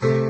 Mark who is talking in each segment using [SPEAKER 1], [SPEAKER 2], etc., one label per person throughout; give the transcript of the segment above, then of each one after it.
[SPEAKER 1] Thank you.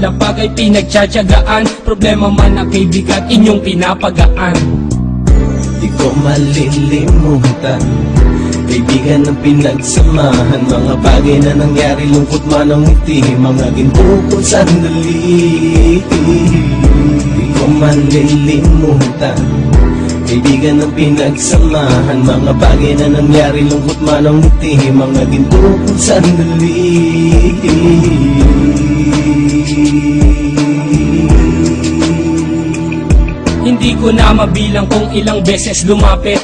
[SPEAKER 1] nakalapag ay pinagtsatsagaan. Problema man na kaibigan, inyong pinapagaan.
[SPEAKER 2] Di ko malilimutan Kaibigan ng pinagsamahan. Mga bagay na nangyari Lungkot man ang ngiti Mga ginto kong sandali Di ko malilimutan Kaibigan ng pinagsamahan. Mga bagay na nangyari Lungkot man ang ngiti Mga ginto kong sandali
[SPEAKER 1] Hindi ko na mabilang kung ilang beses lumapit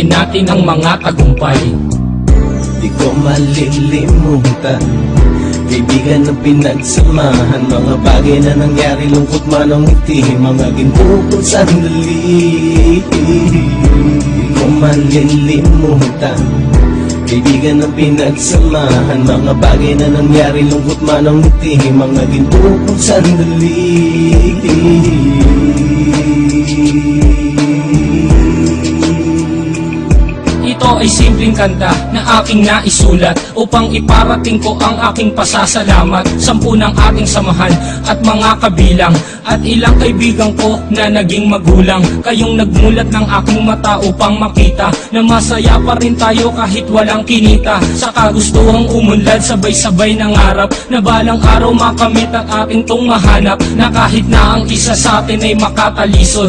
[SPEAKER 1] din natin ang mga tagumpay.
[SPEAKER 2] Di ko malilimutan Kaibigan ng pinagsamahan. Mga bagay na nangyari Lungkot man ang ngiti Mga ginto kong sandali Di ko malilimutan Kaibigan ng pinagsamahan. Mga bagay na nangyari Lungkot man ang ngiti Mga ginto kong sandali
[SPEAKER 1] kanta na aking naisulat Upang iparating ko ang aking pasasalamat. Sampu ng ating samahan at mga kabilang At ilang kaibigan ko na naging magulang. Kayong nagmulat ng aking mata upang makita Na masaya pa rin tayo kahit walang kinita. Sa kagustuhang umunlad sabay-sabay ng harap Na balang araw makamit ang ating tong mahanap Na kahit na ang isa sa atin ay makatalisod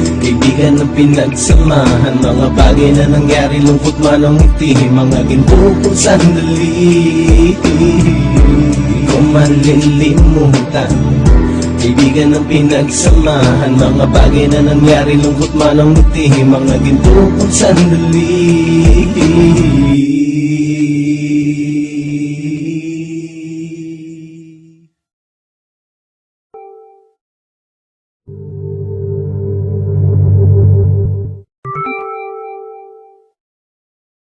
[SPEAKER 2] Kaibigan ng pinagsamahan Mga bagay na nangyari Lungkot man ang ngiti Mga ginto kong sandali. Ko malilimutan Kaibigan ng pinagsamahan Mga bagay na nangyari Lungkot man ang ngiti Mga ginto kong sandali